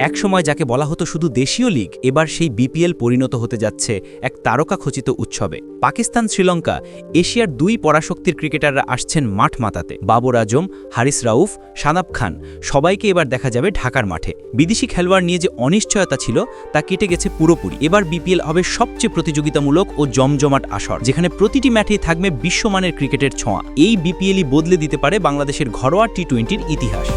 একসময় যাকে বলা হতো শুধু দেশীয় লীগ, এবার সেই বিপিএল পরিণত হতে যাচ্ছে এক তারকা খচিত উৎসবে। পাকিস্তান, শ্রীলঙ্কা, এশিয়ার দুই পরাশক্তির ক্রিকেটাররা আসছেন মাঠ মাতাতে। বাবর আজম, হারিস রাউফ, সানাব খান, সবাইকে এবার দেখা যাবে ঢাকার মাঠে। বিদেশি খেলোয়াড় নিয়ে যে অনিশ্চয়তা ছিল, তা কেটে গেছে পুরোপুরি। এবার বিপিএল হবে সবচেয়ে প্রতিযোগিতামূলক ও জমজমাট আসর, যেখানে প্রতিটি ম্যাচেই থাকবে বিশ্বমানের ক্রিকেটের ছোঁয়া। এই বিপিএলই বদলে দিতে পারে বাংলাদেশের ঘরোয়া টি টোয়েন্টির ইতিহাস।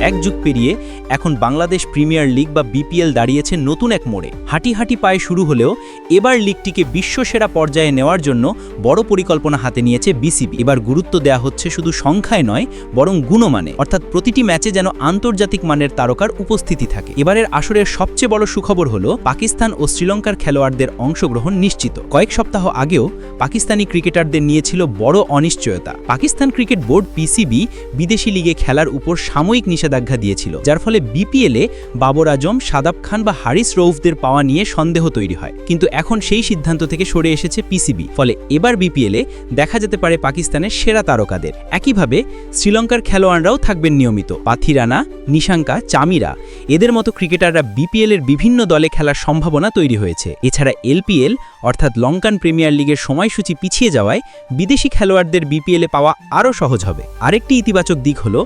এক যুগ পেরিয়ে এখন বাংলাদেশ প্রিমিয়ার লিগ বা বিপিএল দাঁড়িয়েছে নতুন এক মোড়ে। হাঁটি হাঁটি পায়ে শুরু হলেও এবার লিগটিকে বিশ্বসেরা পর্যায়ে নেওয়ার জন্য বড় পরিকল্পনা হাতে নিয়েছে বিসিবি। এবার গুরুত্ব দেয়া হচ্ছে শুধু সংখ্যায় নয়, বরং গুণমানে। অর্থাৎ প্রতিটি ম্যাচে যেন আন্তর্জাতিক মানের তারকার উপস্থিতি থাকে। এবারের আসরের সবচেয়ে বড় সুখবর হলো পাকিস্তান ও শ্রীলঙ্কার খেলোয়াড়দের অংশগ্রহণ নিশ্চিত। কয়েক সপ্তাহ আগেও পাকিস্তানি ক্রিকেটারদের নিয়েছিল বড় অনিশ্চয়তা। পাকিস্তান ক্রিকেট বোর্ড পিসিবি বিদেশি লিগে খেলার উপর সাময়িক নিষেধাজ্ঞা দিয়েছিল, যার ফলে বিপিএলে বাবর আজম, সাদাব খান বা হারিস রৌফদের পাওয়া নিয়ে সন্দেহ তৈরি হয়। কিন্তু এখন সেই সিদ্ধান্ত থেকে সরে এসেছে পিসিবি ফলে এবার বিপিএলে দেখা যেতে পারে পাকিস্তানের সেরা তারকাদের। একইভাবে শ্রীলঙ্কার খেলোয়াড়রাও থাকবেন নিয়মিত। পাথিরানা নিশাঙ্কা, চামিরা, এদের মতো ক্রিকেটাররা বিপিএল এর বিভিন্ন দলে খেলার সম্ভাবনা তৈরি হয়েছে। এছাড়া এলপিএল অর্থাৎ লঙ্কান প্রিমিয়ার লিগের সময়সূচি পিছিয়ে যাওয়ায় বিদেশি খেলোয়াড়দের বিপিএলে পাওয়া আরও সহজ হবে। আরেকটি ইতিবাচক দিক হল,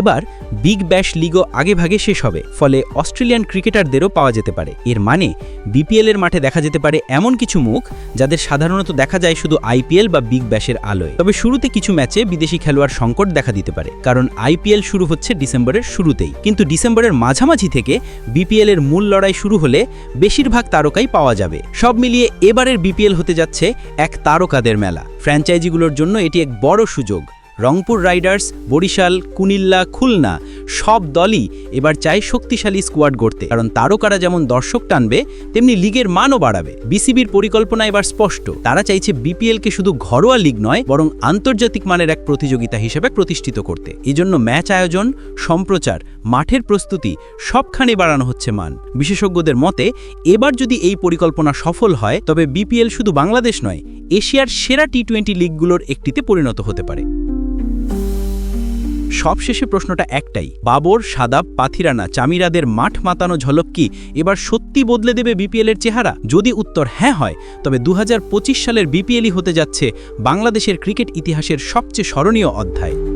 এবার বিগ ব্যাশ লিগও আগেভাগে শেষ হবে, ফলে অস্ট্রেলিয়ান ক্রিকেটারদেরও পাওয়া যেতে পারে। এর মানে বিপিএল এর মাঠে দেখা যেতে পারে এমন কিছু মুখ, যাদের সাধারণত দেখা যায় শুধু আইপিএল বা বিগ ব্যাশের আলোয়। তবে শুরুতে কিছু ম্যাচে বিদেশি খেলোয়াড় সংকট দেখা দিতে পারে, কারণ আইপিএল শুরু হচ্ছে ডিসেম্বরের শুরুতেই। কিন্তু ডিসেম্বরের মাঝামাঝি থেকে বিপিএল এর মূল লড়াই শুরু হলে বেশিরভাগ তারকাই পাওয়া যাবে। সব মিলিয়ে এবারের বিপিএল হতে যাচ্ছে এক তারকাদের মেলা। ফ্র্যাঞ্চাইজিগুলোর জন্য এটি এক বড় সুযোগ। রংপুর রাইডার্স, বরিশাল, কুমিল্লা, খুলনা সব দলই এবার চায় শক্তিশালী স্কোয়াড গড়তে। কারণ তারকারা যেমন দর্শক টানবে, তেমনি লিগের মানও বাড়াবে। বিসিবির পরিকল্পনা এবার স্পষ্ট। তারা চাইছে বিপিএলকে শুধু ঘরোয়া লিগ নয়, বরং আন্তর্জাতিক মানের এক প্রতিযোগিতা হিসেবে প্রতিষ্ঠিত করতে। এজন্য ম্যাচ আয়োজন, সম্প্রচার, মাঠের প্রস্তুতি, সবখানে বাড়ানো হচ্ছে মান। বিশেষজ্ঞদের মতে, এবার যদি এই পরিকল্পনা সফল হয়, তবে বিপিএল শুধু বাংলাদেশ নয়, এশিয়ার সেরা টি টোয়েন্টি লিগগুলোর একটিতে পরিণত হতে পারে। সবশেষে প্রশ্নটা একটাই, বাবর, সাদাব, পাথিরানা, চামিরাদের মাঠ মাতানো ঝলক কি? এবার সত্যি বদলে দেবে বিপিএলের চেহারা? যদি উত্তর হ্যাঁ হয়, তবে দু হাজার পঁচিশ সালের বিপিএলই হতে যাচ্ছে বাংলাদেশের ক্রিকেট ইতিহাসের সবচেয়ে স্মরণীয় অধ্যায়।